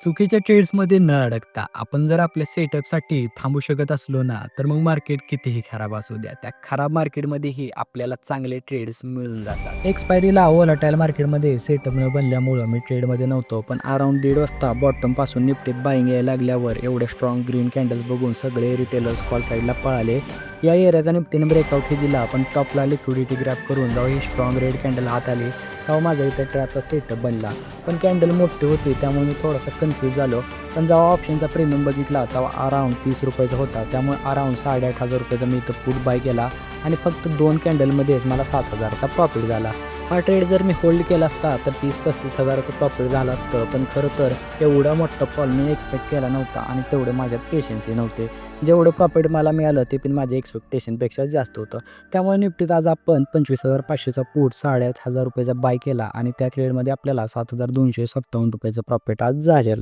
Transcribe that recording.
चुकीच्या ट्रेड्समध्ये न अडकता आपण जर आपल्या सेटअपसाठी थांबू शकत असलो ना, तर मग मार्केट कितीही खराब असू द्या, त्या खराब मार्केटमध्येही आपल्याला चांगले ट्रेड्स मिळून जातात. एक्सपायरीला व्होलटाईल मार्केटमध्ये सेटअप न बनल्यामुळं मी ट्रेडमध्ये नव्हतो. पण अराउंड दीड वाजता बॉटमपासून निफ्टीत बाईंग यायला लागल्यावर एवढे स्ट्रॉंग ग्रीन कॅन्डल्स बघून सगळे रिटेलर्स कॉल साईडला पळाले. या एरियाचा निफ्टीने ब्रेकआउटही दिला, पण टॉपला लिक्विडिटी ग्रॅप करून जाऊ ही स्ट्रॉंग रेड कॅन्डल हात आली, तेव्हा माझा इथं ट्रॅपचा सेटअप बनला. पण कॅन्डल मोठी होती त्यामुळे मी थोडासा कन्फ्यूज झालो. पण जेव्हा ऑप्शनचा प्रीमियम बघितला तेव्हा अराऊंड तीस रुपयाचा होता. त्यामुळे अराऊंड साडेआठ हजार रुपयाचा मी इथं पुट बाय केला आणि फक्त दोन कॅन्डलमध्येच मला सात हजारचा प्रॉफिट झाला. हा ट्रेड जर मी होल्ड केला असता तर तीस पस्तीस हजाराचं प्रॉफिट झालं असतं. पण खरं तर एवढा मोठा फॉल मी एक्सपेक्ट केला नव्हता आणि तेवढे माझ्यात पेशन्सही नव्हते. जेवढं प्रॉफिट मला मिळालं ते पण माझ्या एक्सपेक्टेशनपेक्षा जास्त होतं. त्यामुळे निफ्टीत आज आपण पंचवीस हजार पाचशेचा पूट साडेआठ हजार रुपयाचा बाय केला आणि त्या ट्रेडमध्ये आपल्याला सात हजार दोनशे सत्तावन्न रुपयाचं प्रॉफिट आज झालेलं.